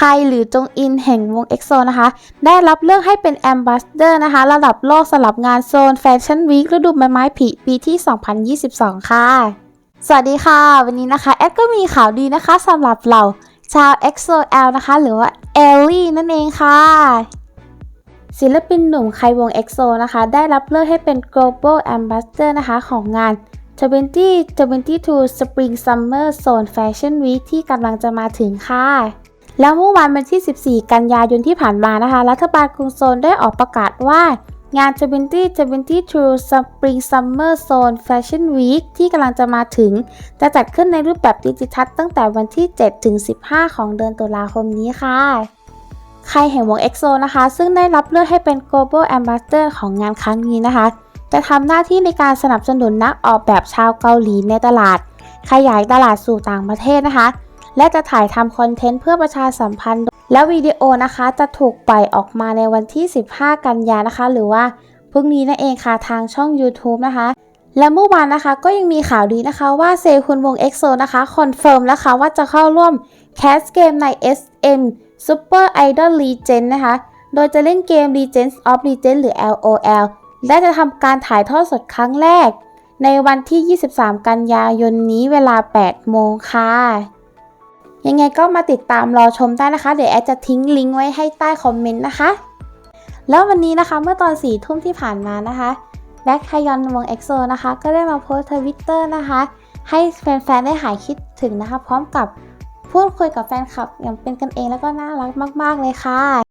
ใครหรือจงอินแห่งวง EXO นะคะ ได้รับเลือกให้เป็นแอมบ s สเดอร์นะคะ ระดับโลกสำหรับงานโซนแฟชั่นวีคฤดูใบไม้ผลิปีที่ 2022 ค่ะ สวัสดีค่ะ วันนี้นะคะ แอดก็มีข่าวดีนะคะสำหรับเราชาว EXO-L นะคะ หรือว่าเอลลี่นั่นเองค่ะศิลปินหนุ่มไควง EXO นะคะ ได้รับเลือกให้เป็น Global Ambassador นะคะ ของงาน 2022 Spring Summer Zone Fashion Week ที่กำลังจะมาถึงค่ะ แล้วเมื่อวานวันที่ 14 กันยายนที่ผ่านมานะคะ รัฐบาลกรุงโซลได้ออกประกาศว่างาน 2022 Spring Summer Zone Fashion Week ที่กำลังจะมาถึง จะจัดขึ้นในรูปแบบดิจิทัลตั้งแต่วันที่ 7 ถึง 15 ของเดือนตุลาคมนี้ค่ะ ใครแห่งวง EXO นะคะ ซึ่งได้รับเลือกให้เป็น Global Ambassador ของงานครั้งนี้นะคะ จะทำหน้าที่ในการสนับสนุนนักออกแบบชาวเกาหลีในตลาด ขยายตลาดสู่ต่างประเทศนะคะ และจะถ่ายทำคอนเทนต์เพื่อประชาสัมพันธ์ และวิดีโอนะคะจะถูกปล่อยออกมาในวันที่ 15 กันยานะคะ หรือว่าพรุ่งนี้นั่นเองค่ะทางช่อง YouTube นะคะ และเมื่อวานนะคะก็ยังมีข่าวดีนะคะว่าเซฮุนวง EXO นะคะคอนเฟิร์มแล้วค่ะว่าจะเข้าร่วมแคสเกมใน SM Super Idol Legend นะคะ โดยจะเล่นเกม Legends of Legend หรือ LOL และจะทำการถ่ายทอดสดครั้งแรก ในวันที่ 23 กันยายนนี้เวลา 8 โมงค่ะ ยังไงก็มาติดตามรอชมได้นะคะ เดี๋ยวแอดจะทิ้งลิงก์ไว้ให้ใต้คอมเมนต์นะคะ แล้ววันนี้นะคะเมื่อตอนสี่ทุ่มที่ผ่านมานะคะแบ็คไฮยอนวงเอ็กโซนะคะ ก็ได้มาโพสต์ทวิตเตอร์นะคะ ให้แฟนๆได้หายคิดถึงนะคะ พร้อมกับพูดคุยกับแฟนคลับอย่างเป็นกันเองแล้วก็น่ารักมาก ๆ เลยค่ะ